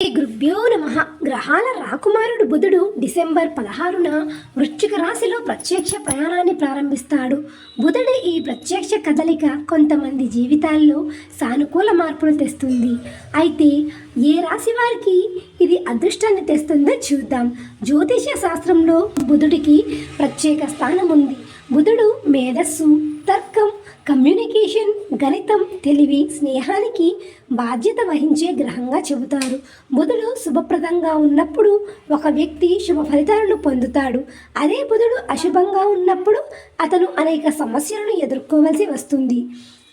శ్రీ గురుభ్యో నమ. గ్రహాల రాకుమారుడు బుధుడు డిసెంబర్ పదహారున వృశ్చిక రాశిలో ప్రత్యక్ష ప్రయాణాన్ని ప్రారంభిస్తాడు. బుధుడి ఈ ప్రత్యక్ష కదలిక కొంతమంది జీవితాల్లో సానుకూల మార్పులు తెస్తుంది. అయితే ఏ రాశి వారికి ఇది అదృష్టాన్ని తెస్తుందో చూద్దాం. జ్యోతిష శాస్త్రంలో బుధుడికి ప్రత్యేక స్థానం ఉంది బుధుడు మేధస్సు తర్కం కమ్యూనికేషన్ గణితం తెలివి స్నేహానికి బాధ్యత వహించే గ్రహంగా చెబుతారు. బుధుడు శుభప్రదంగా ఉన్నప్పుడు ఒక వ్యక్తి శుభ ఫలితాలను పొందుతాడు. అదే బుధుడు అశుభంగా ఉన్నప్పుడు అతను అనేక సమస్యలను ఎదుర్కోవలసి వస్తుంది.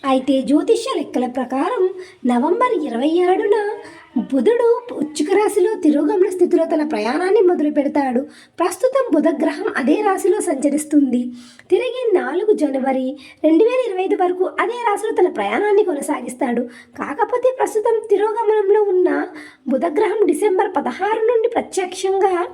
అయితే జ్యోతిష్య లెక్కల ప్రకారం నవంబర్ ఇరవై ఏడున బుధుడు ఉచ్చుక రాశిలో తిరోగమన స్థితిలో తన ప్రయాణాన్ని మొదలు పెడతాడు. ప్రస్తుతం బుధగ్రహం అదే రాశిలో సంచరిస్తుంది. తిరిగి నాలుగు జనవరి రెండు వేల ఇరవై ఐదు వరకు అదే రాశిలో తన ప్రయాణాన్ని కొనసాగిస్తాడు. కాకపోతే ప్రస్తుతం తిరోగమనంలో ఉన్న బుధగ్రహం డిసెంబర్ పదహారు నుండి ప్రత్యక్షంగా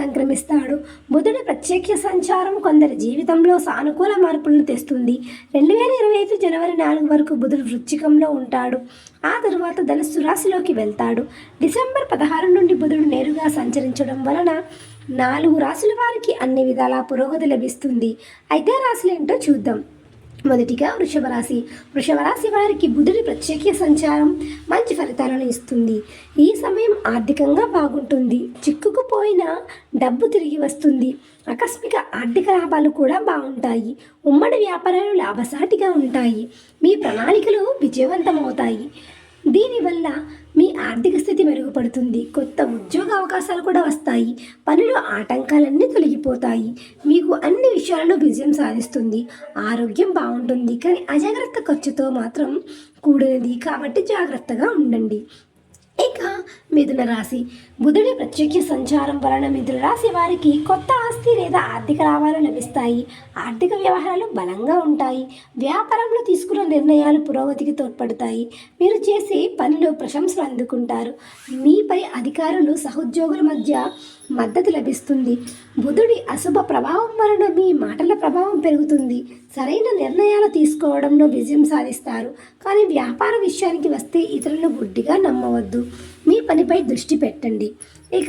సంక్రమిస్తాడు. బుధుడి ప్రత్యక్ష సంచారం కొందరి జీవితంలో సానుకూల మార్పులను తెస్తుంది. రెండు వేల ఇరవై ఐదు జనవరి నాలుగు వరకు బుధుడు వృచ్చికంలో ఉంటాడు. ఆ తరువాత ధనుస్సు రాశిలోకి వెళ్తాడు. డిసెంబర్ పదహారు నుండి బుధుడు నేరుగా సంచరించడం వలన నాలుగు రాశుల వారికి అన్ని విధాల పురోగతి లభిస్తుంది. అయితే రాశులు ఏంటో చూద్దాం. మొదటిగా వృషభరాశి. వృషభరాశి వారికి బుధుడి ప్రత్యేక సంచారం మంచి ఫలితాలను ఇస్తుంది. ఈ సమయం ఆర్థికంగా బాగుంటుంది. చిక్కుకుపోయిన డబ్బు తిరిగి వస్తుంది. ఆకస్మిక ఆర్థిక లాభాలు కూడా బాగుంటాయి. ఉమ్మడి వ్యాపారాలు లాభసాటిగా ఉంటాయి. మీ ప్రణాళికలు విజయవంతమవుతాయి. దీనివల్ల ఆర్థిక స్థితి మెరుగుపడుతుంది. కొత్త ఉద్యోగ అవకాశాలు కూడా వస్తాయి. పనిలో ఆటంకాలన్నీ తొలగిపోతాయి. మీకు అన్ని విషయాలలో విజయం సాధిస్తుంది. ఆరోగ్యం బాగుంటుంది. కానీ అజాగ్రత్త ఖర్చుతో మాత్రం కూడినది. కాబట్టి జాగ్రత్తగా ఉండండి. ఇక మిథున రాశి. బుధుడి ప్రత్యక్ష సంచారం వలన మిథున రాశి వారికి కొత్త ఆస్తి లేదా ఆర్థిక లాభాలు లభిస్తాయి. ఆర్థిక వ్యవహారాలు బలంగా ఉంటాయి. వ్యాపారంలో తీసుకున్న నిర్ణయాలు పురోగతికి తోడ్పడతాయి. మీరు చేసే పనిలో ప్రశంసలు అందుకుంటారు. మీపై అధికారులు సహోద్యోగుల మధ్య మద్దతు లభిస్తుంది. బుధుడి అశుభ ప్రభావం వలన మీ మాటల ప్రభావం పెరుగుతుంది. సరైన నిర్ణయాలు తీసుకోవడంలో విజయం సాధిస్తారు. కానీ వ్యాపార విషయానికి వస్తే ఇతరులను గుడ్డిగా నమ్మవద్దు. మీ పనిపై దృష్టి పెట్టండి. ఇక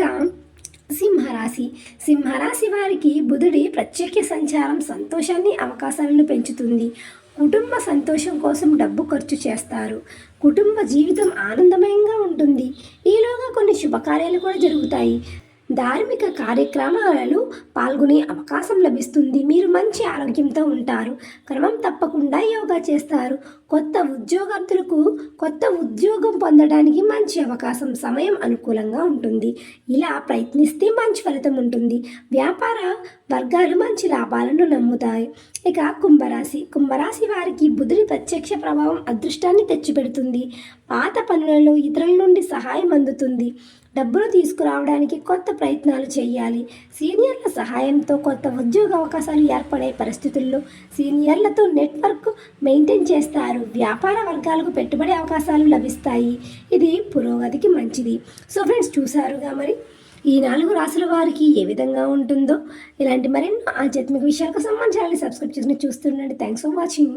సింహరాశి. సింహరాశి వారికి బుధుడి ప్రత్యేక సంచారం సంతోషాన్ని అవకాశాలను పెంచుతుంది. కుటుంబ సంతోషం కోసం డబ్బు ఖర్చు చేస్తారు. కుటుంబ జీవితం ఆనందమయంగా ఉంటుంది. ఈలోగా కొన్ని శుభకార్యాలు కూడా జరుగుతాయి. ధార్మిక కార్యక్రమాలలో పాల్గొనే అవకాశం లభిస్తుంది. మీరు మంచి ఆరోగ్యంతో ఉంటారు. క్రమం తప్పకుండా యోగా చేస్తారు. కొత్త ఉద్యోగార్థులకు కొత్త ఉద్యోగం పొందడానికి మంచి అవకాశం సమయం అనుకూలంగా ఉంటుంది. ఇలా ప్రయత్నిస్తే మంచి ఫలితం ఉంటుంది. వ్యాపార వర్గాలు మంచి లాభాలను నమ్ముతాయి. ఇక కుంభరాశి. కుంభరాశి వారికి బుధుడి ప్రత్యక్ష ప్రభావం అదృష్టాన్ని తెచ్చిపెడుతుంది. పాత పనులలో ఇతరుల నుండి సహాయం అందుతుంది. డబ్బులు తీసుకురావడానికి కొత్త ప్రయత్నాలు చేయాలి. సీనియర్ల సహాయంతో కొత్త ఉద్యోగ అవకాశాలు ఏర్పడే పరిస్థితుల్లో సీనియర్లతో నెట్వర్క్ మెయింటైన్ చేస్తారు. వ్యాపార వర్గాలకు పెట్టుబడి అవకాశాలు లభిస్తాయి. ఇది పురోగతికి మంచిది. సో ఫ్రెండ్స్ చూసారుగా మరి? ఈ నాలుగు రాసుల వారికి ఏ విధంగా ఉంటుందో? ఇలాంటి మరెన్నో ఆధ్యాత్మిక విషయాలకు సంబంధించి సబ్స్క్రైబ్ చేసుకుని చూస్తుండండి థ్యాంక్స్ ఫర్ వాచింగ్